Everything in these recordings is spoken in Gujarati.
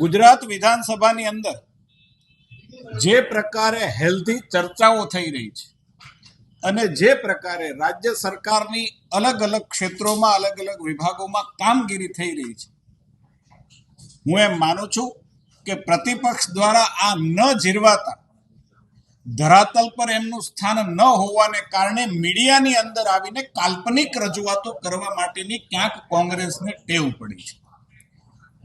ગુજરાત વિધાનસભાની અંદર જે પ્રકારે હેલ્ધી ચર્ચાઓ થઈ રહી છે અને જે પ્રકારે રાજ્ય સરકારની અલગ અલગ ક્ષેત્રોમાં, અલગ અલગ વિભાગોમાં કામગીરી થઈ રહી છે. હું એમ માનું છું કે પ્રતિપક્ષ દ્વારા આ ન જીરવાતા, ધરાતલ પર એમનું સ્થાન ન હોવાને કારણે મીડિયાની અંદર આવીને કાલ્પનિક રજૂઆતો કરવા માટેની ક્યાંક કોંગ્રેસને ટેવ પડી છે.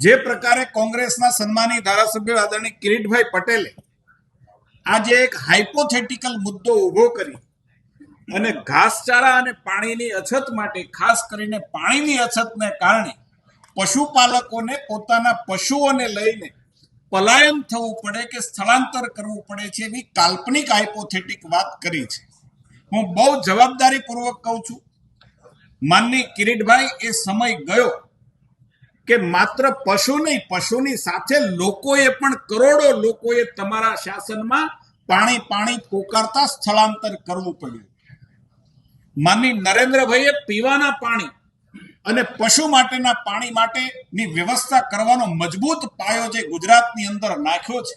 જે પ્રકારે કોંગ્રેસના સન્માની ધારાસભ્ય આદરણીય કિરીટભાઈ પટેલે આજે એક હાઇપોથેટિકલ મુદ્દો ઊભો કરી અને ઘાસચારા અને પાણીની અછત માટે, ખાસ કરીને પાણીની અછતને કારણે પશુપાલકોને પોતાના પશુઓને લઈને પલાયન થવું પડે કે સ્થળાંતર કરવું પડે છે એવી કાલ્પનિક હાઇપોથેટિક વાત કરી છે. હું બહુ જવાબદારીપૂર્વક કહું છું માનની કિરીટભાઈ, એ સમય ગયો કે માત્ર પશુ નહીં, પશુની સાથે લોકોએ પણ કરોડો લોકોએ તમારા શાસનમાં પાણી પાણી પોકારતા સ્થળાંતર કરવું પડ્યું. માની નરેન્દ્રભાઈએ પીવાના પાણી અને પશુ માટેના પાણી માટેની વ્યવસ્થા કરવાનો મજબૂત પાયો જે ગુજરાતની અંદર નાખ્યો છે.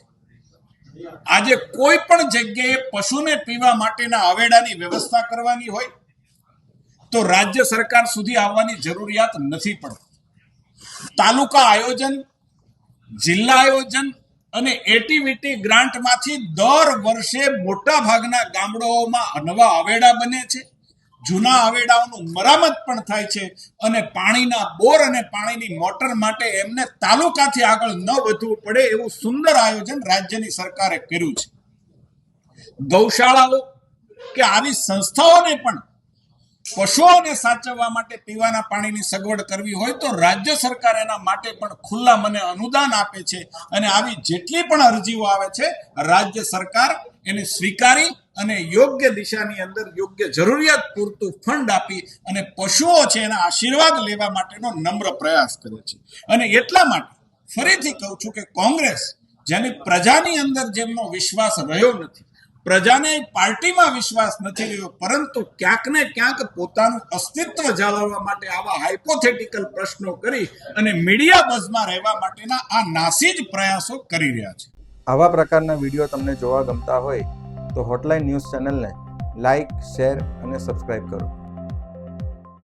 આજે કોઈ પણ જગ્યાએ પશુને પીવા માટેના અવેડાની વ્યવસ્થા કરવાની હોય તો રાજ્ય સરકાર સુધી આવવાની જરૂરિયાત નથી પડતી. તાલુકા આયોજન, જિલ્લા આયોજન અને એટીવીટી ગ્રાન્ટમાંથી દર વર્ષે મોટા ભાગના ગામડાઓમાં નવા આવેડા બને છે. જૂના આવેડાઓનું મરામત પણ થાય છે અને પાણીના બોર અને પાણીની મોટર માટે એમને તાલુકાથી આગળ ન વધવું પડે એવું સુંદર આયોજન રાજ્યની સરકારે કર્યું છે. ગૌશાળાઓ કે આવી સંસ્થાઓને પણ પશુઓને સાચવવા માટે પીવાના પાણીની સગવડ કરવી હોય તો રાજ્ય સરકાર એના માટે પણ ખુલ્લા મને અનુદાન આપે છે અને આવી જેટલી પણ અરજીઓ આવે છે, રાજ્ય સરકાર એને સ્વીકારી અને યોગ્ય દિશાની અંદર યોગ્ય જરૂરિયાત પૂરતું ફંડ આપી અને પશુઓ છે એના આશીર્વાદ લેવા માટેનો નમ્ર પ્રયાસ કરે છે. અને એટલા માટે ફરીથી કહું છું કે કોંગ્રેસ જેની પ્રજાની અંદર જેમનો વિશ્વાસ રહ્યો નથી પ્રજાને પાર્ટીમાં વિશ્વાસ નથી રહ્યો, પરંતુ ક્યાંક ને ક્યાંક પોતાનું અસ્તિત્વ જાળવવા માટે આવા હાઇપોથેટિકલ પ્રશ્નો કરી અને મીડિયા બઝમાં રહેવા માટેના આ નાસી જ પ્રયાસો કરી રહ્યા છે. આવા પ્રકારના વીડિયો તમને જોવા ગમતા હોય તો હોટલાઇન ન્યૂઝ ચેનલને લાઇક શેર અને સબસ્ક્રાઇબ કરો.